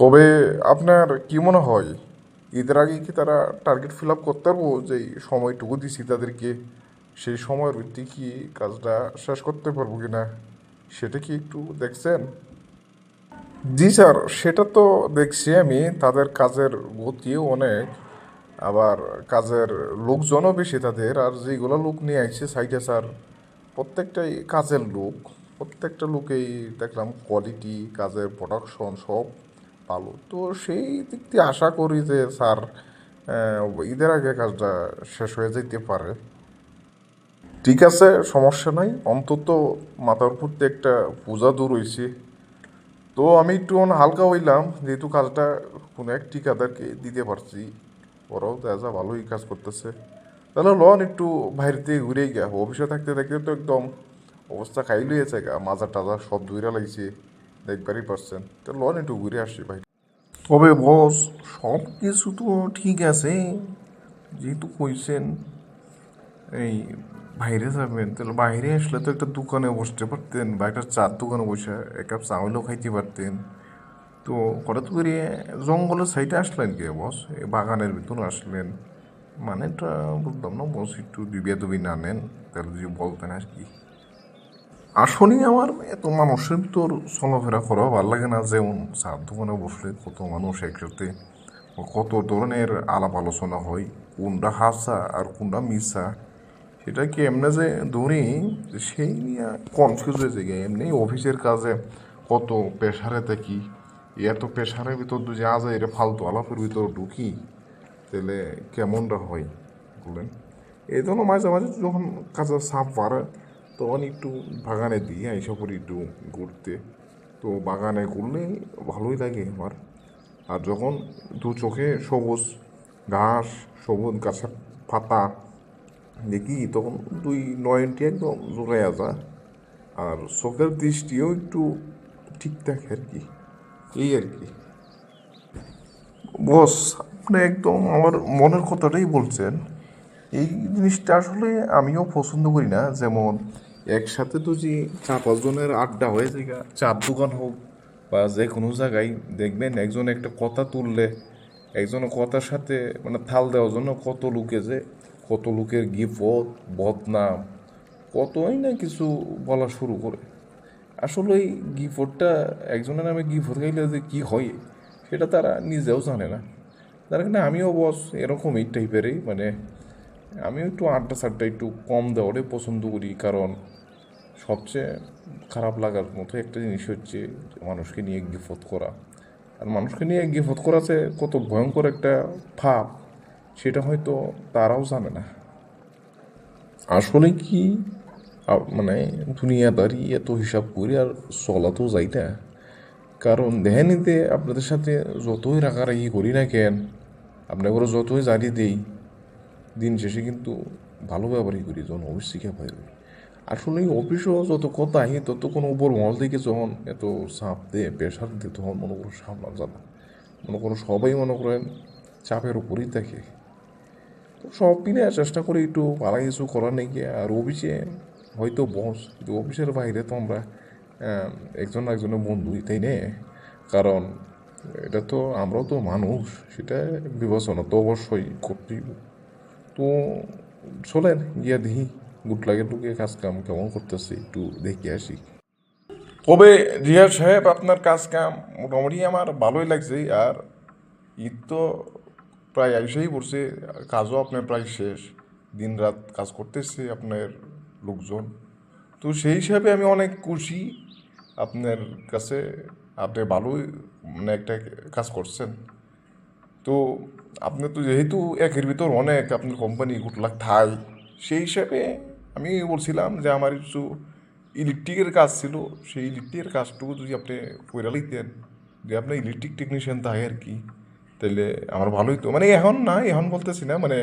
তবে আপনার কি মনে হয় ঈদের আগে কি তারা টার্গেট ফিল আপ করতে পারব? যে সময়টুকু দিছি তাদেরকে, সেই সময়ের ভিত্তি কি কাজটা শেষ করতে পারব কি না সেটা কি একটু দেখছেন? জি স্যার, সেটা তো দেখছি আমি, তাদের কাজের গতিও অনেক, আবার কাজের লোকজনও বেশি তাদের, আর যেগুলো লোক নিয়ে আসছে সাইডে স্যার, প্রত্যেকটাই কাজের লোক, প্রত্যেকটা লোকেই দেখলাম কোয়ালিটি কাজের প্রোডাকশন সব ভালো তো সেই দিক দিয়ে আশা করি যে স্যার ঈদের আগে কাজটা শেষ হয়ে যেতে পারে। ঠিক আছে, সমস্যা নাই। অন্তত মাথার উপর একটা পূজা দূর হয়েছে তো আমি একটু হালকা হইলাম, যেহেতু কাজটা কোনো এক ঠিকাদারকে দিতে পারছি। ওরাও দেখা ভালোই কাজ করতেছে। তাহলে লন একটু বাইরে থেকে ঘুরে গিয়া, অফিসে থাকতে থাকতে তো একদম অবস্থা খাই লইয়েছে গা মাজা টাজা সব ধুইরা লাগছে দেখবারই পারছেন তো লন একটু ঘুরে আসছি ভাই। তবে বস সব কিছু তো ঠিক আছে। যেহেতু কইছেন, এই বাইরে যাবেন, তাহলে বাইরে আসলে তো একটা দোকানে বসতে পারতেন বা একটা চার দোকানে বসে এক কাপ চাউলও খাইতে পারতেন। তো হঠাৎ করে জঙ্গলের সাইডে আসলেন কে বস? এই বাগানের ভিতরে আসলেন। মানে এটা বুঝলাম না বস, একটু দুবিয়া দুবি না নেন, তাহলে যদি বলতেন আর কি। আসলে আমার এত মানুষের ভিতর চলাফেরা করা ভালো লাগে না যেমন চার দোকানে বসলে কত মানুষ একসাথে কত ধরনের আলাপ আলোচনা হয়, কোনটা হাসা আর কোনটা মিশা সেটা কি এমনি যে ধরি সেই নিয়ে কনফিউজ হয়ে যায় এমনি অফিসের কাজে কত প্রেশারে থাকি, এত প্রেশারের ভিতর যদি আজ এটা ফালতু আলাপের ভিতর ঢুকি, তাহলে কেমনটা হয় বলেন? এই জন্য মাঝে মাঝে যখন কাজের চাপ বাড়ে তখন একটু বাগানে দিই এইসব করি একটু ঘুরতে। তো বাগানে ঘুরলে ভালোই লাগে আমার। আর যখন দু চোখে সবুজ ঘাস, সবুজ গাছের পাতা দেখি, তখন দুই নয়নটি একদম জোগায় আসা। আর চোখের দৃষ্টিও একটু ঠিক থাকে আর কি, এই আর কি। বস, আপনি একদম আমার মনের কথাটাই বলছেন। এই জিনিসটা আসলে আমিও পছন্দ করি না, যেমন একসাথে তো যে চার পাঁচজনের আড্ডা হয়ে যায় চার দোকান হোক বা যে কোনো জায়গায়, দেখবেন একজন একটা কথা তুললে একজনের কথার সাথে মানে থাল দেওয়ার জন্য কত লোকে যে, কত লোকের গিফট, বদনাম, কতই না কিছু বলা শুরু করে। আসলে এই গিফটটা একজনের নামে গিফট গাইলে যে কী হয়, সেটা তারা নিজেও জানে না। তার কারণে আমিও বস এরকম এই টাইপেরই মানে আমিও একটু আড্ডা সাড্ডা একটু কম দেওয়ারে পছন্দ করি, কারণ সবচেয়ে খারাপ লাগার মতো একটা জিনিস হচ্ছে মানুষকে নিয়ে গিফত করা। আর মানুষকে নিয়ে গিফট করা যে কত ভয়ঙ্কর একটা ভাব, সেটা হয়তো তারাও জানে না। আসলে কি? মানে দুনিয়াদারি এত হিসাব করি আর চলা তো যাই না। কারণ দেহানিতে আপনাদের সাথে যতই রাগারাগি করি না কেন আপনার যতই জারি দেই, দিন শেষে কিন্তু ভালো ব্যবহারই করি যখন অফিস শিখে পাই। আসলে অফিসও যত কথা আহি তত কোনো উপর মহল থেকে যখন এত চাপ দেয় প্রেশার দিয়ে তখন মনে করো সামলা যাবে মনে করো সবাই মনে করেন চাপের উপরেই থাকে। তো সব মিলে চেষ্টা করি একটু ভালো কিছু করার নেই আর অফিসে হয়তো বস কিন্তু অফিসের বাইরে তো আমরা একজন একজনের বন্ধুই তাই নে কারণ এটা তো আমরাও তো মানুষ, সেটা বিবেচনা তো অবশ্যই করতেই তো চলেন গিয়া দেখি গুড লাগে টুকে কাজ কাম কেমন করতেছে একটু দেখে আসি। তবে রিয়াজ সাহেব, আপনার কাজ কাম মোটামুটি আমার ভালোই লাগছে, আর ঈদ তো প্রায় এসেই পড়ছে, কাজও আপনার প্রায় শেষ দিন রাত কাজ করতেছে আপনার লোকজন। তো সেই হিসাবে আমি অনেক খুশি, আপনার কাছে আপনি ভালোই মানে একটা কাজ করছেন। তো আপনি তো যেহেতু একের ভিতর অনেক, আপনার কোম্পানি গুটলাক ঠাই সেই হিসাবে আমি বলছিলাম যে আমার কিছু ইলেকট্রিকের কাজ ছিল, সেই ইলেকট্রিকের কাজটুকু যদি আপনি করে লিখতেন যে আপনি ইলেকট্রিক টেকনিশিয়ান তাই আর কি, তাইলে আমার ভালোই তো মানে এখন না, এখন বলতেছি না মানে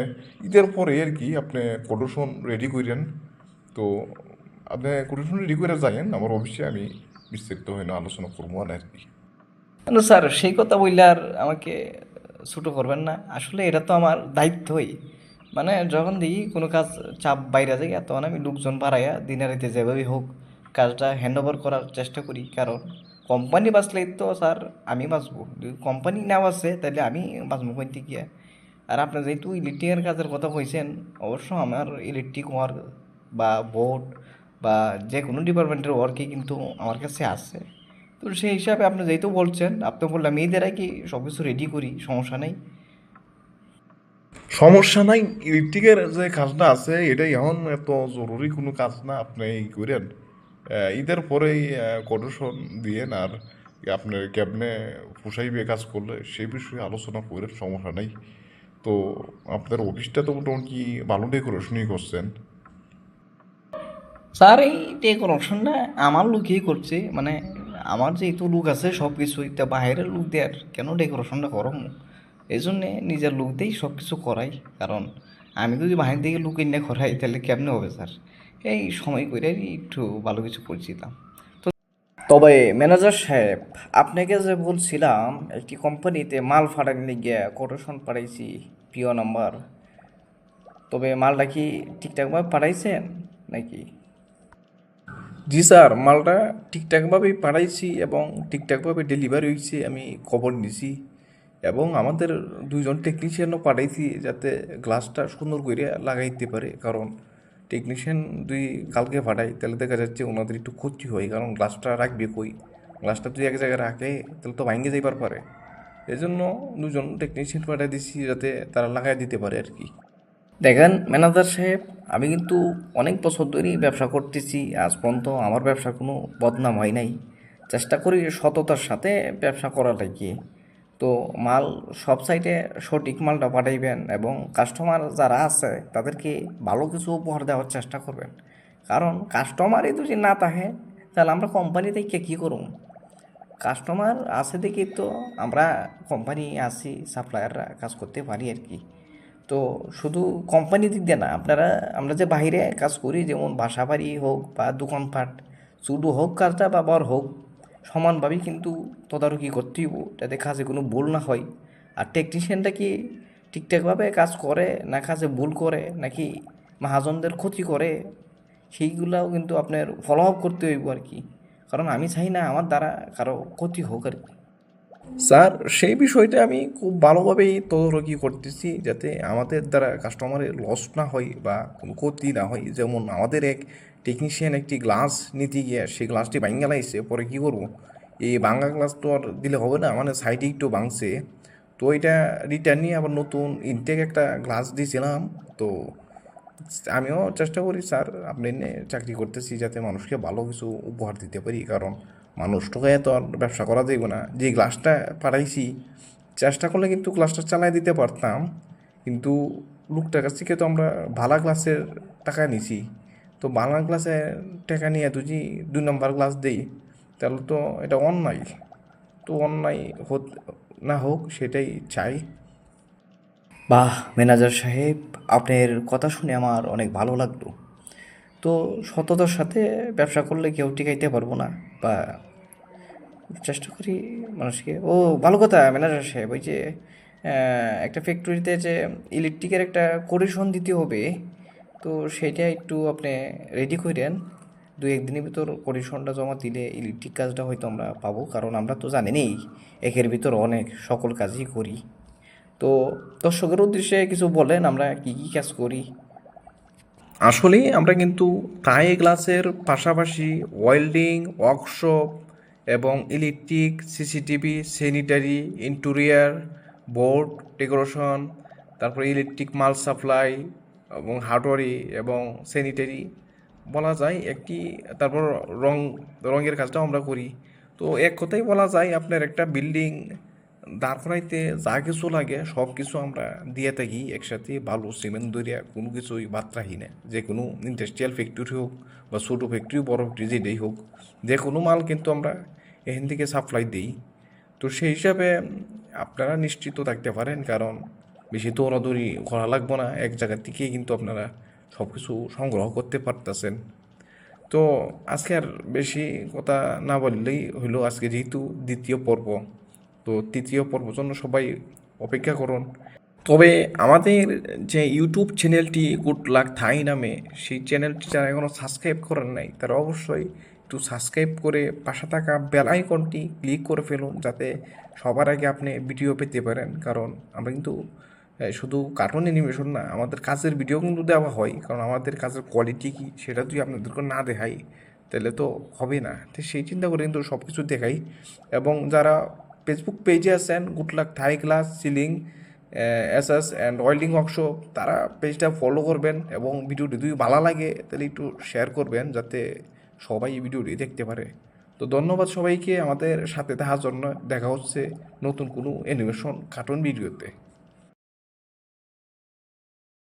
ঈদের পরে আর কি আপনি কোটেশন রেডি করেন তো আপনি কোটেশন রেডি করে যাইন আমার অবশ্যই আমি বিস্তারিত হয় না আলোচনা করব আর কি। না স্যার, সেই কথা বললে আর আমাকে ছোটো করবেন না। আসলে এটা তো আমার দায়িত্বই। মানে যখন দেখি কোনো কাজ চাপ বাইরে যায় তখন আমি লোকজন বাড়াইয়া দিনে রাতে যেভাবেই হোক কাজটা হ্যান্ড ওভার করার চেষ্টা করি। কারণ কোম্পানি বাঁচলে তো স্যার আমি বাঁচবো। কোম্পানি না বাঁচে তাহলে আমি বাঁচবো কোনটি গিয়ে। আর আপনি যেহেতু ইলেকট্রিকের কাজের কথা কইছেন, অবশ্য আমার ইলেকট্রিক ওয়ার্ক বা বোর্ড বা যে কোনো ডিপার্টমেন্টের ওয়ার্কই কিন্তু আমার কাছে আছে। তো সেই হিসাবে আপনি যেহেতু বলছেন, আপনি বললাম এই দ্বারা কি সব কিছু রেডি করি, সমস্যা নেই। সমস্যা নাই, ইলেকট্রিকের যে কাজটা আছে, এটাই এখন এত জরুরি কোনো কাজ না, আপনি ই করেন। ঈদের পরেই কোটেশন দিয়েন আর আপনার ক্যাবনে পোষাইবে কাজ করলে সেই বিষয়ে আলোচনা করেন, সমস্যা নেই। তো আপনার অফিসটা তো মোটামুটি ভালো ডেকোরেশনই করছেন। স্যার, এই ডেকোরেশনটা আমার লুকই করছে মানে আমার যেহেতু লুক আছে সব কিছুই তা বাইরের লুক দেওয়ার কেন ডেকোরেশনটা করম এই জন্যে নিজের লুক দিয়েই সব কিছু করাই। কারণ আমি যদি বাইরে থেকে লুক এনে করাই, তাহলে কেমনে হবে স্যার এই সময় করে একটু ভালো কিছু করছিলাম। তো তবে ম্যানেজার সাহেব, আপনাকে যে বলছিলাম, একটি কোম্পানিতে মাল ফাটানি গিয়ে কোটেশন পাঠাইছি পিও নাম্বার তবে মালটা কি ঠিকঠাকভাবে পাঠাইছেন নাকি? জি স্যার, মালটা ঠিকঠাকভাবেই পাঠাইছি এবং ঠিকঠাকভাবে ডেলিভারি হয়েছে আমি খবর নিছি। এবং আমাদের দুইজন টেকনিশিয়ানও পাঠাইছি যাতে গ্লাসটা সুন্দর করে লাগাইতে পারে। কারণ টেকনিশিয়ান দুই কালকে পাঠাই তাহলে দেখা যাচ্ছে ওনাদের একটু ক্ষতি হয়, কারণ গ্লাসটা রাখবে কই? গ্লাসটা যদি এক জায়গায় রাখে, তাহলে তো ভাঙে যাইবার পারে। এই জন্য দুজন টেকনিশিয়ান পাঠিয়ে দিছি যাতে তারা লাগাই দিতে পারে আর কি। দেখেন ম্যানেজার সাহেব, আমি কিন্তু অনেক বছর ধরেই ব্যবসা করতেছি, আজ পর্যন্ত আমার ব্যবসা কোনো বদনাম হয় নাই। চেষ্টা করি সততার সাথে ব্যবসা করার লাগিয়ে তো মাল সব সাইডে সঠিক মালটা পাঠাইবেন এবং কাস্টমার যারা আছে, তাদেরকে ভালো কিছু উপহার দেওয়ার চেষ্টা করবেন। কারণ কাস্টমারই যদি না থাকে, তাহলে আমরা কোম্পানি থেকে কী করুন কাস্টমার আছে দেখি তো আমরা কোম্পানি আছি সাপ্লায়াররা কাজ করতে পারি আর কি। তো শুধু কোম্পানি দিক দিয়ে না, আপনারা, আমরা যে বাইরে কাজ করি, যেমন বাসা বাড়ি হোক বা দোকানপাট, শুধু হোক কাজটা বা বর হোক সমানভাবেই কিন্তু তদারকি করতে হইব, যাতে কাজে কোনো ভুল না হয়। আর টেকনিশিয়ানটা কি ঠিকঠাকভাবে কাজ করে না কাজে ভুল করে নাকি মহাজনদের ক্ষতি করে সেইগুলাও কিন্তু আপনার ফলো আপ করতে হইব আর কি। কারণ আমি চাই না আমার দ্বারা কারও ক্ষতি হোক আর কি। স্যার, সেই বিষয়টা আমি খুব ভালোভাবেই তদারকি করতেছি যাতে আমাদের দ্বারা কাস্টমারের লস না হয় বা কোনো ক্ষতি না হয়। যেমন আমাদের এক টেকনিশিয়ান একটি গ্লাস নিতে গিয়ে সেই গ্লাসটি ভাঙ্গা লাইছে, পরে কী করব? এই ভাঙ্গা গ্লাস তো আর দিলে হবে না মানে সাইডে একটু ভাঙছে। তো এটা রিটার্ন নিয়ে আবার নতুন ইনটেক একটা গ্লাস দিয়েছিলাম তো আমিও চেষ্টা করি, স্যার, আপনি চাকরি করতেছি যাতে মানুষকে ভালো কিছু উপহার দিতে পারি। কারণ মানুষ টোকায় তো আর ব্যবসা করা যাইব না। যে গ্লাসটা পাঠাইছি চেষ্টা করলে কিন্তু গ্লাসটা চালাই দিতে পারতাম, কিন্তু লোকটার কাছ থেকে তো আমরা ভালা গ্লাসের টাকা নিছি। তো ভালা গ্লাসের টাকা নিয়ে যদি দুই নম্বর গ্লাস দেই, তাহলে তো এটা অন্যায়। তো অন্যায় হোক না হোক, সেটাই চাই। বাহ, ম্যানেজার সাহেব, আপনার কথা শুনে আমার অনেক ভালো লাগল। তো সততার সাথে ব্যবসা করলে কেউ টিকাইতে পারব না বা চেষ্টা করি মানুষকে। ও, ভালো কথা, ম্যানেজার সাহেব, ওই যে একটা ফ্যাক্টরিতে যে ইলেকট্রিকের একটা কোরেশন দিতে হবে, তো সেটা একটু আপনি রেডি করেন দু একদিনের ভিতর কোরেশনটা জমা দিলে ইলেকট্রিক কাজটা হয়তো আমরা পাবো, কারণ আমরা তো জানি জানেনই, একের ভিতর অনেক সকল কাজই করি। তো দর্শকের উদ্দেশ্যে কিছু বলেন, আমরা কি কি কাজ করি? আসলে আমরা কিন্তু টাই গ্লাসের পাশাপাশি ওয়েল্ডিং, ওয়ার্কশপ এবং electric, CCTV, sanitary, interior, board, decoration, তারপরে ইলেকট্রিক মাল সাপ্লাই এবং হার্ডওয়ারি এবং স্যানিটারি বলা যায় একটি, তারপর রং, রঙের কাজটাও আমরা করি। তো এক কথাই বলা যায় আপনার একটা বিল্ডিং দাঁড় করাইতে যা কিছু লাগে, সব কিছু আমরা দিয়ে থাকি একসাথে ভালো সিমেন্ট, দরিয়া, কোনো কিছুই বাদ রাখি না। যে কোনো ইন্ডাস্ট্রিয়াল ফ্যাক্টরি হোক বা ছোটো ফ্যাক্টরি বড় ফ্যাক্টরি যেটাই হোক, যে কোনো মাল কিন্তু আমরা এখান থেকে সাপ্লাই দিই। তো সেই হিসাবে আপনারা নিশ্চিত থাকতে পারেন, কারণ বেশি দৌড়াদৌড়ি করা লাগবো না, এক জায়গা থেকেই কিন্তু আপনারা সব কিছু সংগ্রহ করতে পারতেছেন। তো আজকে আর বেশি কথা না বললেই হইল আজকে যেহেতু দ্বিতীয় পর্ব। তো তৃতীয় পর্ব জন্য সবাই অপেক্ষা করুন। তবে আমাদের যে ইউটিউব চ্যানেলটি গুড লাক থাই নামে, সেই চ্যানেলটি যারা এখনও সাবস্ক্রাইব করেন নাই, তারা অবশ্যই একটু সাবস্ক্রাইব করে পাশে থাকা বেল আইকনটি ক্লিক করে ফেলুন, যাতে সবার আগে আপনি ভিডিও পেতে পারেন। কারণ আমরা কিন্তু শুধু কার্টুন অ্যানিমেশন না, আমাদের কাজের ভিডিও কিন্তু দেওয়া হয়। কারণ আমাদের কাজের কোয়ালিটি কী, সেটা যদি আপনাদেরকে না দেখাই, তাহলে তো হবে না। তো সেই চিন্তা করে কিন্তু সব কিছু দেখাই। এবং যারা ফেসবুক পেজে আসেন good luck Thai glass ceiling S S and welding workshop তারা পেজটা ফলো করবেন এবং ভিডিওটি যদি ভালো লাগে, তাহলে একটু শেয়ার করবেন যাতে সবাই এই ভিডিওটি দেখতে পারে। তো ধন্যবাদ সবাইকে, আমাদের সাথে থাকার জন্য দেখা হচ্ছে নতুন কোনো অ্যানিমেশন কার্টুন ভিডিওতে